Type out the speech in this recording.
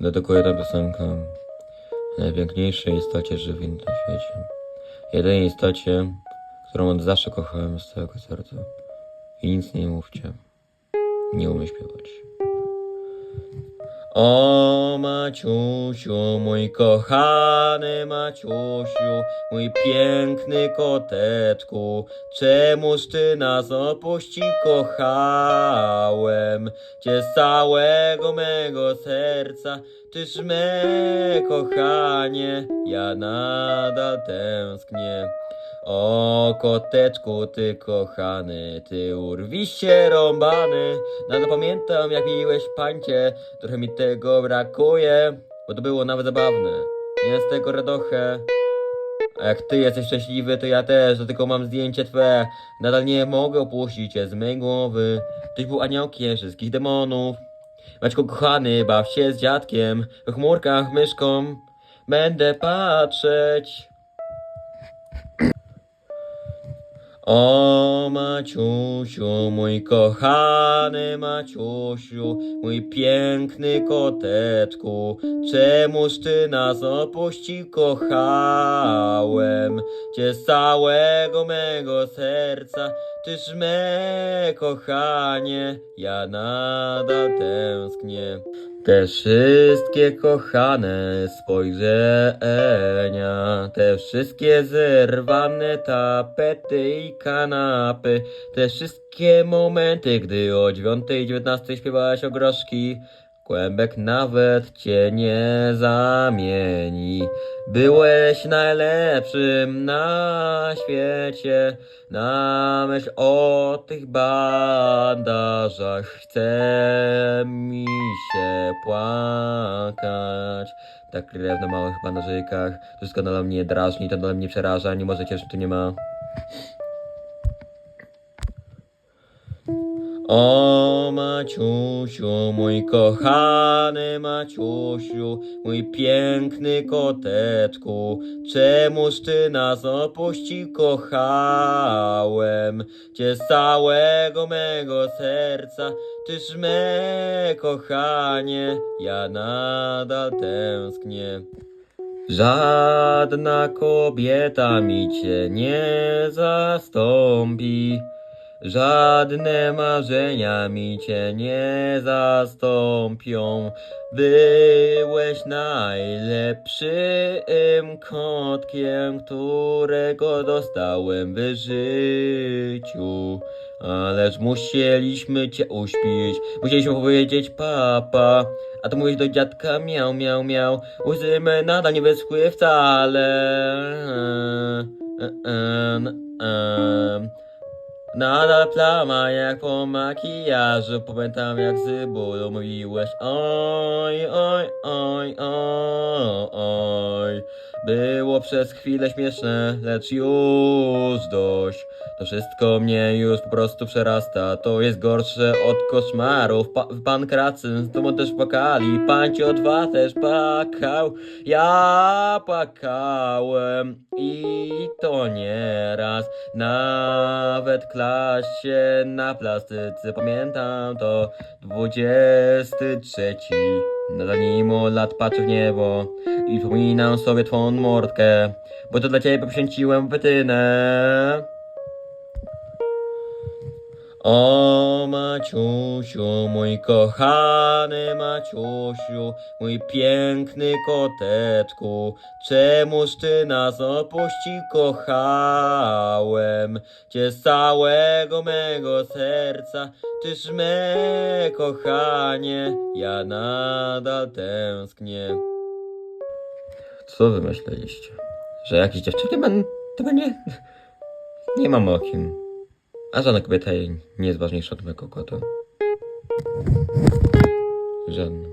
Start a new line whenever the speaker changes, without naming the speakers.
Dedykuję tę piosenkę najpiękniejszej istocie żywej na tym świecie. Jedynej istocie, którą od zawsze kochałem z całego serca. I nic nie mówcie. Nie umiem śpiewać. O Maciusiu, mój kochany Maciusiu, mój piękny koteczku, czemuż ty nas opuścił, kochałem cię z całego mego serca, tyż me kochanie, ja nadal tęsknię. O koteczku, ty kochany, ty urwiście rąbany, nadal pamiętam jak piłeś pańcie, trochę mi tego brakuje, bo to było nawet zabawne. Nie z tego radochę. A jak ty jesteś szczęśliwy, to ja też, to tylko mam zdjęcie twe. Nadal nie mogę opuścić cię z mej głowy. Tyś był aniołkiem wszystkich demonów. Maćko kochany, baw się z dziadkiem, w chmurkach myszką. Będę patrzeć. O Maciusiu, mój kochany Maciusiu, mój piękny koteczku, czemuż ty nas opuścił, kochałem cię z całego mego serca, tyż me kochanie, ja nadal tęsknię. Te wszystkie kochane spojrzenia, te wszystkie zerwane tapety i kanapy, te wszystkie momenty, gdy o 9.19 śpiewałaś ogroszki, Kłębek nawet cię nie zamieni. Byłeś najlepszym na świecie. Na myśl o tych bandażach chce mi się płakać. Ta krew na małych bandażykach. Wszystko nadal mnie drażni, to nadal mnie przeraża. Nie może że tu nie ma. O Maciusiu, mój kochany Maciusiu, mój piękny koteczku, czemuż ty nas opuścił, kochałem cię z całego mego serca, tyż me kochanie, ja nadal tęsknię. Żadna kobieta mi cię nie zastąpi. Żadne marzenia mi cię nie zastąpią. Byłeś najlepszym kotkiem, którego dostałem w życiu. Ależ musieliśmy cię uśpić, musieliśmy powiedzieć papa, a to mówisz do dziadka miał, miał, miał. Łzy me nadal nie wyschły wcale. Nadal plama jak po makijażu. Pamiętam jak z bólu mówiłeś Oj, oj, oj, oj, oj Było przez chwilę śmieszne, lecz już To wszystko mnie już po prostu przerasta. To jest gorsze od koszmarów. Pa Pan Kracyn z domu też płakali. Pancio dwa też płakał. Ja płakałem. I to nieraz Nawet klasie na plastyce. Pamiętam to. 23 Nadal mimo lat patrzę w niebo I wspominam sobie twą mordkę Bo to dla ciebie poświęciłem wytynę o Maciusiu, mój kochany Maciusiu, mój piękny koteczku, czemuż ty nas opuścił, kochałem cię z całego mego serca, tyż me kochanie, ja nadal tęsknię. Co wy myśleliście? Że jakieś dziewczyny będą, to będzie... Nie mam o kim. A żadna kobieta nie jest ważniejsza od mojego kota. Żadna.